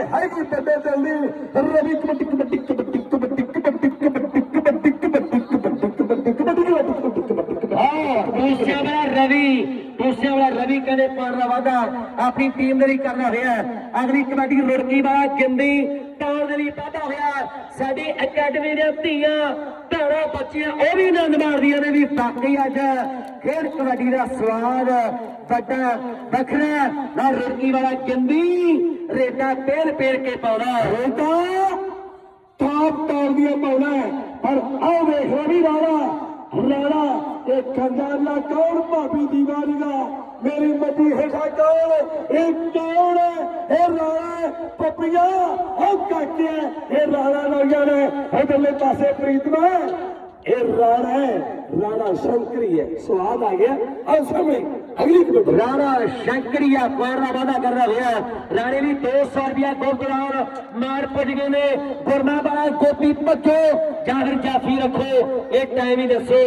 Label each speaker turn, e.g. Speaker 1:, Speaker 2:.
Speaker 1: ਇਹ ਹੈਗੀ ਵੱਡੇ ਦਿਲ ਦੀ ਰਵੀ ਕਬੱਡੀ ਕਬੱਡੀ ਕਬੱਡੀ ਕਬੱਡੀ ਕਬੱਡੀ ਕਬੱਡੀ ਕਬੱਡੀ ਕਬੱਡੀ ਕਬੱਡੀ ਕਬੱਡੀ ਕਬੱਡੀ ਕਬੱਡੀ
Speaker 2: ਹਾਂ ਦੂਸਰੇ ਵਾਲਾ ਰਵੀ ਦੂਸਰੇ ਵਾਲਾ ਰਵੀ ਕਹਿੰਦੇ ਪਾਣ ਦਾ ਵਾਦਾ ਆਪਣੀ ਟੀਮ ਦੇ ਲਈ ਕਰਨਾ ਹੋਇਆ ਅਗਲੀ ਕਬੱਡੀ ਰੁੜਕੀ ਵਾਲਾ ਗਿੰਦੀ ਪਾਉਣ ਦੇ ਲਈ ਵਾਧਾ ਹੋਇਆ ਸਾਡੀ ਅਕੈਡਮੀ ਦੀਆਂ ਧੀਆਂ ਭੈਣਾਂ ਬੱਚੀਆਂ, ਉਹ ਵੀ ਆਨੰਦ ਮਾਣਦੀਆਂ ਨੇ ਵੀ ਬਾਕੀ ਅੱਜ ਖੇਡ ਕਬੱਡੀ ਦਾ ਸਵਾਦ ਵੱਡਾ ਵੱਖਰਾ ਨਾ ਰੁੜਕੀ ਵਾਲਾ ਗਿੰਦੀ ਰੇਟਾ ਪੇਰ ਪੇਰ ਕੇ ਪਾਉਣਾ
Speaker 1: ਇਹ ਟਾਪ ਟਾਪ ਦੀਆਂ ਪਾਉਣਾ ਪਰ ਆਹ ਵੇਖ ਰਵੀ ਰਾਣਾ ਰਾਣਾ, ਇਹ ਖੰਡਾਨਾ ਕੌਣ ਭਾਬੀ ਦੀਵਾਰੀ ਦਾ? ਮੇਰੀ ਮੱਦੀ ਹੇਠਾ ਕੌਣ? ਇਹ ਕੌਣ ਇਹ ਰਾਣਾ ਪੱਪੀਆਂ ਉਹ ਕਾਕੇ ਇਹ ਰਾਣਾ ਲੋਗਿਆ ਨੇ ਇਧਰਲੇ ਪਾਸੇ ਪ੍ਰੀਤਮਾ ਇਹ ਰਾਣਾ ਹੈ, ਰਾਣਾ ਸ਼ੰਕਰੀ ਹੈ। ਸਵਾਦ ਆ ਗਿਆ। ਆਹ ਸਾਹਮਣੇ, ਅਗਲੀ ਕਬੱਡੀ।
Speaker 2: ਰਾਣਾ ਸ਼ੰਕਰੀਆ ਪਾਉਣ ਦਾ ਵਾਦਾ ਕਰਦਾ ਰਿਹਾ ਰਾਣੇ ਵੀ 200 ਰੁਪਿਆ ਗੁਰਦੁਆਰ ਮਾਰ ਪੁੱਜ ਗਏ ਨੇ। ਗੁਰਨਾ ਵਾਲਾ ਗੋਪੀ ਭੱਜੋ, ਜਾਗਰ ਫਿਰ ਜਾਫੀ ਰੱਖੋ। ਇਹ ਟਾਈਮ ਹੀ ਦੱਸੋ।